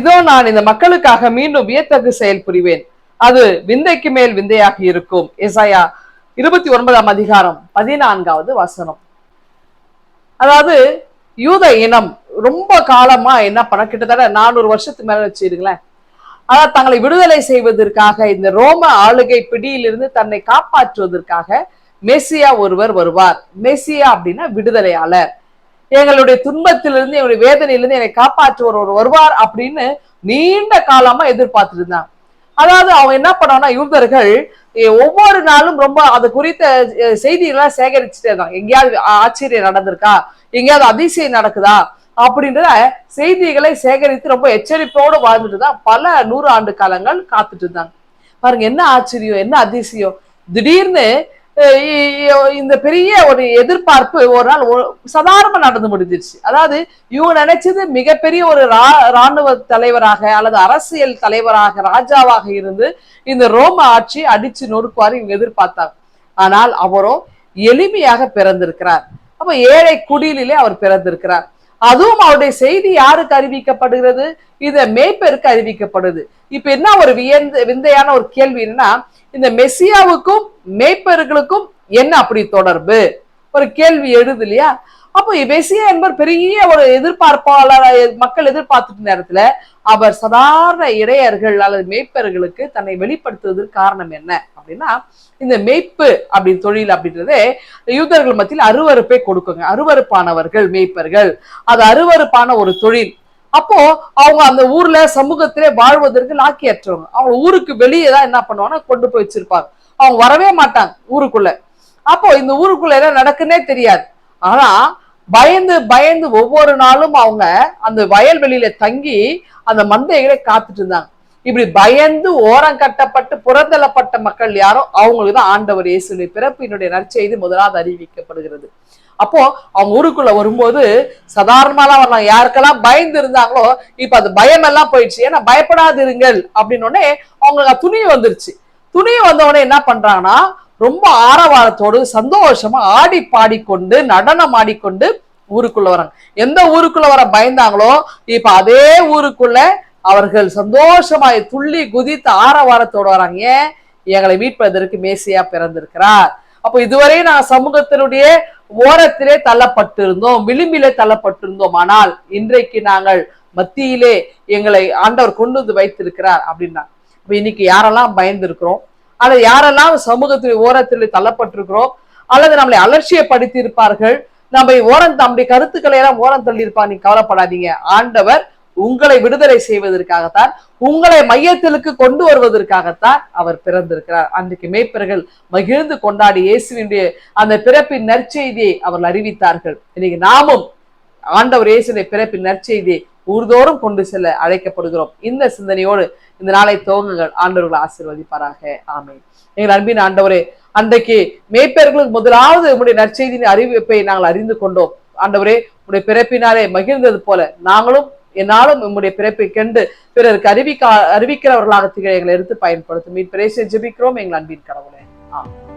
இதோ நான் இந்த மக்களுக்காக மீண்டும் வியத்தகு செயல் புரிவேன். அது விந்தைக்கு மேல் விந்தையாக இருக்கும். எசாயா இருபத்தி ஒன்பதாம் அதிகாரம் பதினான்காவது வசனம். அதாவது யூத இனம் ரொம்ப காலமா என்ன பண்ண கிட்டத்தட்ட நானூறு வருஷத்துக்கு மேல வச்சிருங்களேன் அதாவது தங்களை விடுதலை செய்வதற்காக இந்த ரோம ஆளுகை பிடியிலிருந்து தன்னை காப்பாற்றுவதற்காக மெஸ்ஸியா ஒருவர் வருவார். மெஸ்ஸியா அப்படின்னா விடுதலையாளர். எங்களுடைய துன்பத்திலிருந்து எங்களுடைய வேதனையிலிருந்து என்னை காப்பாற்றுவர் ஒரு வருவார் அப்படின்னு நீண்ட காலமா எதிர்பார்த்துட்டு அதாவது அவங்க என்ன பண்ணாங்கன்னா யூதர்கள் ஒவ்வொரு நாளும் ரொம்ப அது குறித்த செய்திகள்லாம் சேகரிச்சுட்டே இருந்தாங்க. எங்கேயாவது ஆச்சரியம் நடந்திருக்கா? எங்கேயாவது அதிசயம் நடக்குதா? அப்படின்ற செய்திகளை சேகரித்து ரொம்ப எச்சரிப்போடு வாழ்ந்துட்டு தான் பல நூறு ஆண்டு காலங்கள் காத்துட்டு இருந்தாங்க பாருங்க என்ன ஆச்சரியம் என்ன அதிசயம். திடீர்னு இந்த பெரிய ஒரு எதிர்பார்ப்பு ஒரு நாள் ஒ- சாதாரணமா நடந்து முடிஞ்சிருச்சு. அதாவது இவங்க நினைச்சது மிகப்பெரிய ஒரு ரா- ராணுவ தலைவராக அல்லது அரசியல் தலைவராக ராஜாவாக இருந்து இந்த ரோம ஆட்சி அடிச்சு நொறுக்குவாரு இவங்க எதிர்பார்த்தாங்க. ஆனால் அவரோ எளிமையாக பிறந்திருக்கிறார். அப்ப ஏழை குடிலிலே அவர் பிறந்திருக்கிறார். அதுவும் அவருடைய செய்தி யாருக்கு அறிவிக்கப்படுகிறது? இத மேய்ப்பருக்கு அறிவிக்கப்படுது. இப்ப என்ன ஒரு வியந்த விந்தையான ஒரு கேள்வி என்னன்னா இந்த மெஸ்ஸியாவுக்கும் மேய்ப்பர்களுக்கும் என்ன அப்படி தொடர்பு? ஒரு கேள்வி எழுது இல்லையா? அப்போ மெஸ்ஸியா என்பவர் பெரிய ஒரு எதிர்பார்ப்பாளர் மக்கள் எதிர்பார்த்துட்டு நேரத்துல அவர் சாதாரண இடையர்கள் அல்லது மேய்ப்பர்களுக்கு தன்னை வெளிப்படுத்துவதற்கு காரணம் என்ன? அப்படின்னா இந்த மேய்ப்பு அப்படி தொழில் அப்படின்றது யூதர்கள் மத்தியில் அருவறுப்பை கொடுக்குங்க. அருவருப்பானவர்கள் மேய்ப்பர்கள். அது அருவருப்பான ஒரு தொழில். அப்போ அவங்க அந்த ஊர்ல சமூகத்திலே வாழ்வதற்கு லாக்கியற்றவங்க. அவங்க ஊருக்கு வெளியே தான் என்ன பண்ணுவாங்கன்னா கொண்டு போய் வச்சிருப்பாங்க. அவங்க வரவே மாட்டாங்க ஊருக்குள்ள. அப்போ இந்த ஊருக்குள்ள என்ன நடக்குன்னே தெரியாது. ஆனா பயந்து பயந்து ஒவ்வொரு நாளும் அவங்க அந்த வயல்வெளியில தங்கி அந்த மந்தைகளை காத்துட்டு இருந்தாங்க. இப்படி பயந்து ஓரம் கட்டப்பட்டு புறந்தள்ளப்பட்ட மக்கள் யாரோ அவங்களுக்கு தான் ஆண்டவர் இயேசுடைய பிறப்பினுடைய நற்செய்தி முதலாவது அறிவிக்கப்படுகிறது. அப்போ அவங்க ஊருக்குள்ள வரும்போது சாதாரணமாலாம் வரலாம். யாருக்கெல்லாம் பயந்து இருந்தாங்களோ இப்ப அது பயம் எல்லாம் போயிடுச்சு. ஏன்னா பயப்படாதிருங்கள் அப்படின்னு உடனே அவங்களுக்கு துணி வந்துருச்சு. துணி வந்த உடனே என்ன பண்றாங்கன்னா ரொம்ப ஆரவாரத்தோடு சந்தோஷமா ஆடி பாடிக்கொண்டு நடனம் ஆடிக்கொண்டு ஊருக்குள்ள வராங்க. எந்த ஊருக்குள்ள வர பயந்தாங்களோ இப்ப அதே ஊருக்குள்ள அவர்கள் சந்தோஷமாய் துள்ளி குதித்து ஆரவாரத்தோடு வராங்க. ஏன்? எங்களை மீட்பதற்கு மேசியா பிறந்திருக்கிறார். அப்போ இதுவரை நான் சமூகத்தினுடைய ஓரத்திலே தள்ளப்பட்டிருந்தோம் விளிம்பிலே தள்ளப்பட்டிருந்தோம். ஆனால் இன்றைக்கு நாங்கள் மத்தியிலே எங்களை ஆண்டவர் கொண்டு வந்து வைத்திருக்கிறார் அப்படின்னா இப்ப இன்னைக்கு யாரெல்லாம் பயந்துருக்கிறோம்? அல்லது யாரெல்லாம் சமூகத்தின் ஓரத்தில் தள்ளப்பட்டிருக்கிறோம்? அல்லது நம்மளை அலட்சியப்படுத்தி இருப்பார்கள் நம்ம ஓரம் நம்முடைய கருத்துக்களை எல்லாம் ஓரம் தள்ளி இருப்பா நீங்க கவலைப்படாதீங்க. ஆண்டவர் உங்களை விடுதலை செய்வதற்காகத்தான் உங்களை மையத்திலுக்கு கொண்டு வருவதற்காகத்தான் அவர் பிறந்திருக்கிறார். அன்றைக்கு மேய்ப்பர்கள் மகிழ்ந்து கொண்டாடி இயேசுவினுடைய அந்த பிறப்பின் நற்செய்தியை அவர்கள் அறிவித்தார்கள். இன்னைக்கு நாமும் ஆண்டவர் இயேசுடைய பிறப்பின் நற்செய்தியை ஊர்தோறும் கொண்டு செல்ல அழைக்கப்படுகிறோம். இந்த சிந்தனையோடு இந்த நாளை துவங்குங்கள். ஆண்டவர்களை ஆசீர்வதிப்பாராக. ஆமை எங்கள் அன்பின் ஆண்டவரே அன்றைக்கு மேய்ப்பர்களுக்கு முதலாவது உங்களுடைய நற்செய்தியின் அறிவிப்பை நாங்கள் அறிந்து கொண்டோம். ஆண்டவரே உடைய பிறப்பினாலே மகிழ்ந்தது போல நாங்களும் என்னாலும் உம்முடைய பிறப்பை கண்டு பிறருக்கு அறிவிக்க அறிவிக்கிறவர்களாக திகழ எங்களை எடுத்து பயன்படுத்தும். மீன் பிரேசை ஜெபிக்கிறோம் எங்கள் அன்பின் கடவுளே. ஆமென்.